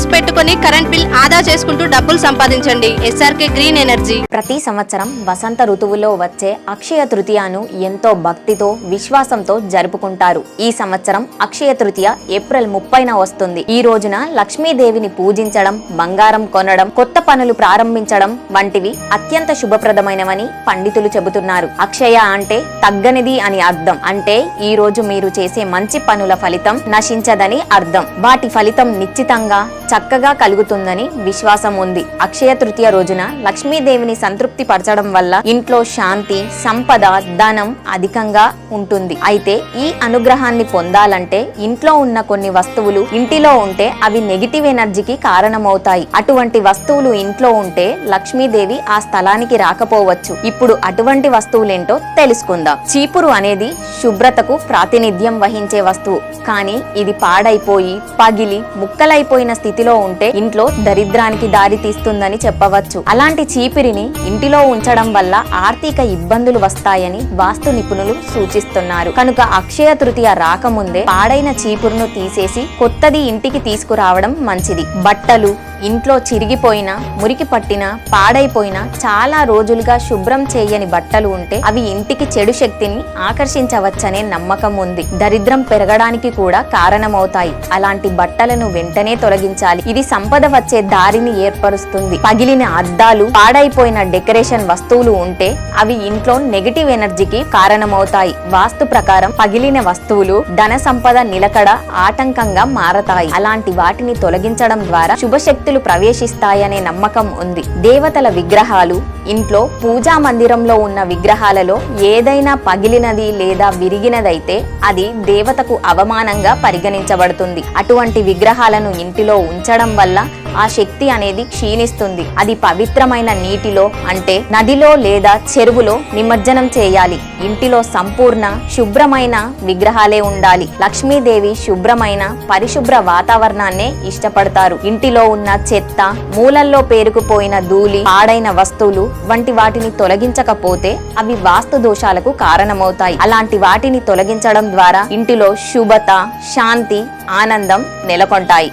Panels పెట్టుకుని current bill ఆదా చేసుకుంటూ డబ్బులు సంపాదించండి. SRK green energy. ప్రతి సంవత్సరం వసంత ఋతువులో వచ్చే అక్షయ తృతీయను ఎంతో భక్తితో విశ్వాసంతో జరుపుకుంటారు. ఈ సంవత్సరం అక్షయ తృతీయ ఏప్రిల్ ముప్పైన వస్తుంది. ఈ రోజున లక్ష్మీదేవిని పూజించడం బంగారం కొనడం కొత్త పనులు ప్రారంభించడం వంటివి అత్యంత శుభప్రదమైనవని పండితులు చెబుతున్నారు. అక్షయ అంటే తగ్గనిది అని అర్థం. అంటే ఈ రోజు మీరు చేసే మంచి పనుల ఫలితం నశించదని అర్థం. వాటి ఫలితం నిశ్చితంగా చక్కగా కలుగుతుందని విశ్వాసం ఉంది. అక్షయ తృతీయ రోజున లక్ష్మీదేవిని సంతృప్తి పరచడం వల్ల ఇంట్లో శాంతి సంపద ధనం అధికంగా ఉంటుంది. అయితే ఈ అనుగ్రహాన్ని పొందాలంటే ఇంట్లో ఉన్న కొన్ని వస్తువులు ఇంటిలో ఉంటే అవి నెగిటివ్ ఎనర్జీకి కారణమవుతాయి. అటువంటి వస్తువులు ఇంట్లో ఉంటే లక్ష్మీదేవి ఆ స్థలానికి రాకపోవచ్చు. ఇప్పుడు అటువంటి వస్తువులేంటో తెలుసుకుందాం. చీపురు అనేది శుభ్రతకు ప్రాతినిధ్యం వహించే వస్తువు. కానీ ఇది పాడైపోయి పగిలి ముక్కలైపోయిన స్థితి స్థితిలో ఉంటే ఇంట్లో దరిద్రానికి దారి తీస్తుందని చెప్పవచ్చు. అలాంటి చీపిరిని ఇంటిలో ఉంచడం వల్ల ఆర్థిక ఇబ్బందులు వస్తాయని వాస్తు నిపుణులు సూచిస్తున్నారు. కనుక అక్షయ తృతీయ రాకముందే పాడైన చీపురును తీసేసి కొత్తది ఇంటికి తీసుకురావడం మంచిది. బట్టలు ఇంట్లో చిరిగిపోయిన మురికి పట్టిన పాడైపోయిన చాలా రోజులుగా శుభ్రం చేయని బట్టలు ఉంటే అవి ఇంటికి చెడు శక్తిని ఆకర్షించవచ్చనే నమ్మకం ఉంది. దరిద్రం పెరగడానికి కూడా కారణమవుతాయి. అలాంటి బట్టలను వెంటనే తొలగించాలి. ఇది సంపద వచ్చే దారిని ఏర్పరుస్తుంది. పగిలిన అద్దాలు పాడైపోయిన డెకరేషన్ వస్తువులు ఉంటే అవి ఇంట్లో నెగటివ్ ఎనర్జీకి కారణమవుతాయి. వాస్తు ప్రకారం పగిలిన వస్తువులు ధన సంపద నిలకడ ఆటంకంగా మారతాయి. అలాంటి వాటిని తొలగించడం ద్వారా శుభశక్తులు ప్రవేశిస్తాయనే నమ్మకం ఉంది. దేవతల విగ్రహాలు ఇంట్లో పూజా మందిరంలో ఉన్న విగ్రహాలలో ఏదైనా పగిలినది లేదా విరిగినదైతే అది దేవతకు అవమానంగా పరిగణించబడుతుంది. అటువంటి విగ్రహాలను ఇంటిలో ఉంచడం వల్ల ఆ శక్తి అనేది క్షీణిస్తుంది. అది పవిత్రమైన నీటిలో అంటే నదిలో లేదా చెరువులో నిమజ్జనం చేయాలి. ఇంటిలో సంపూర్ణ శుభ్రమైన విగ్రహాలే ఉండాలి. లక్ష్మీదేవి శుభ్రమైన పరిశుభ్ర వాతావరణాన్నే ఇష్టపడతారు. ఇంటిలో ఉన్న చెత్త మూలల్లో పేరుకుపోయిన ధూళి పాడైన వస్తువులు వంటి వాటిని తొలగించకపోతే అవి వాస్తు దోషాలకు కారణమవుతాయి. అలాంటి వాటిని తొలగించడం ద్వారా ఇంటిలో శుభత శాంతి ఆనందం నెలకొంటాయి.